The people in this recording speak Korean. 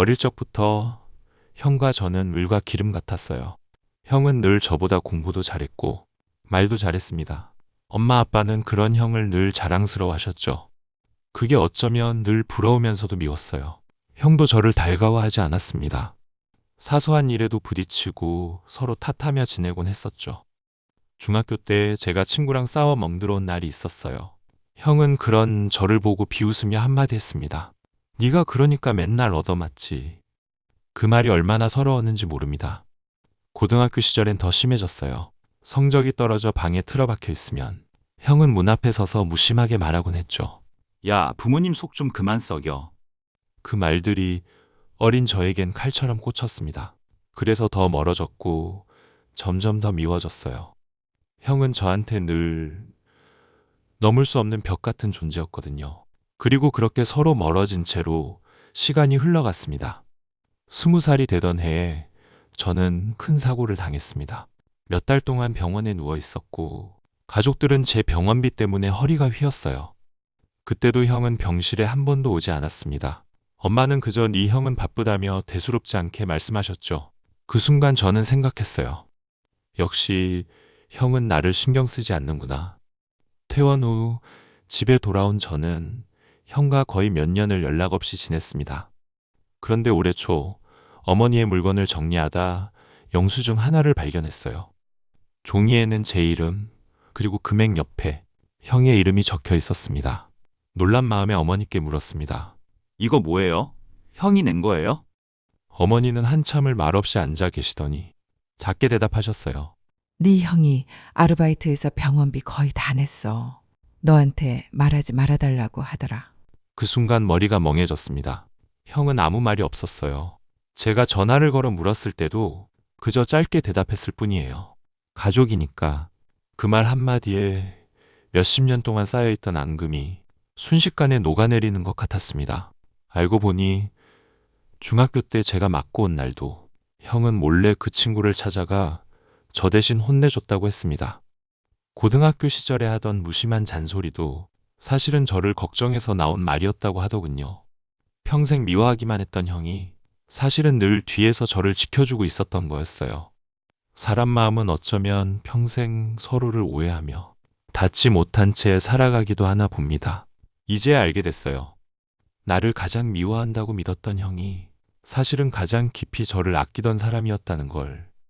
어릴 적부터 형과 저는 물과 기름 같았어요. 형은 늘 저보다 공부도 잘했고 말도 잘했습니다. 엄마 아빠는 그런 형을 늘 자랑스러워 하셨죠. 그게 어쩌면 늘 부러우면서도 미웠어요. 형도 저를 달가워하지 않았습니다. 사소한 일에도 부딪히고 서로 탓하며 지내곤 했었죠. 중학교 때 제가 친구랑 싸워 멍들어온 날이 있었어요. 형은 그런 저를 보고 비웃으며 한마디 했습니다. 네가 그러니까 맨날 얻어맞지. 그 말이 얼마나 서러웠는지 모릅니다. 고등학교 시절엔 더 심해졌어요. 성적이 떨어져 방에 틀어박혀 있으면 형은 문 앞에 서서 무심하게 말하곤 했죠. 야, 부모님 속 좀 그만 썩여. 그 말들이 어린 저에겐 칼처럼 꽂혔습니다. 그래서 더 멀어졌고 점점 더 미워졌어요. 형은 저한테 늘 넘을 수 없는 벽 같은 존재였거든요. 그리고 그렇게 서로 멀어진 채로 시간이 흘러갔습니다. 스무 살이 되던 해에 저는 큰 사고를 당했습니다. 몇 달 동안 병원에 누워 있었고 가족들은 제 병원비 때문에 허리가 휘었어요. 그때도 형은 병실에 한 번도 오지 않았습니다. 엄마는 그저 네 형은 바쁘다며 대수롭지 않게 말씀하셨죠. 그 순간 저는 생각했어요. 역시 형은 나를 신경 쓰지 않는구나. 퇴원 후 집에 돌아온 저는 형과 거의 몇 년을 연락 없이 지냈습니다. 그런데 올해 초 어머니의 물건을 정리하다 영수증 하나를 발견했어요. 종이에는 제 이름, 그리고 금액 옆에 형의 이름이 적혀 있었습니다. 놀란 마음에 어머니께 물었습니다. 이거 뭐예요? 형이 낸 거예요? 어머니는 한참을 말없이 앉아 계시더니 작게 대답하셨어요. 네 형이 아르바이트에서 병원비 거의 다 냈어. 너한테 말하지 말아달라고 하더라. 그 순간 머리가 멍해졌습니다. 형은 아무 말이 없었어요. 제가 전화를 걸어 물었을 때도 그저 짧게 대답했을 뿐이에요. 가족이니까 그 말 한마디에 몇십 년 동안 쌓여있던 앙금이 순식간에 녹아내리는 것 같았습니다. 알고 보니 중학교 때 제가 맞고 온 날도 형은 몰래 그 친구를 찾아가 저 대신 혼내줬다고 했습니다. 고등학교 시절에 하던 무심한 잔소리도 사실은 저를 걱정해서 나온 말이었다고 하더군요. 평생 미워하기만 했던 형이 사실은 늘 뒤에서 저를 지켜주고 있었던 거였어요. 사람 마음은 어쩌면 평생 서로를 오해하며 닿지 못한 채 살아가기도 하나 봅니다. 이제 알게 됐어요. 나를 가장 미워한다고 믿었던 형이 사실은 가장 깊이 저를 아끼던 사람이었다는 걸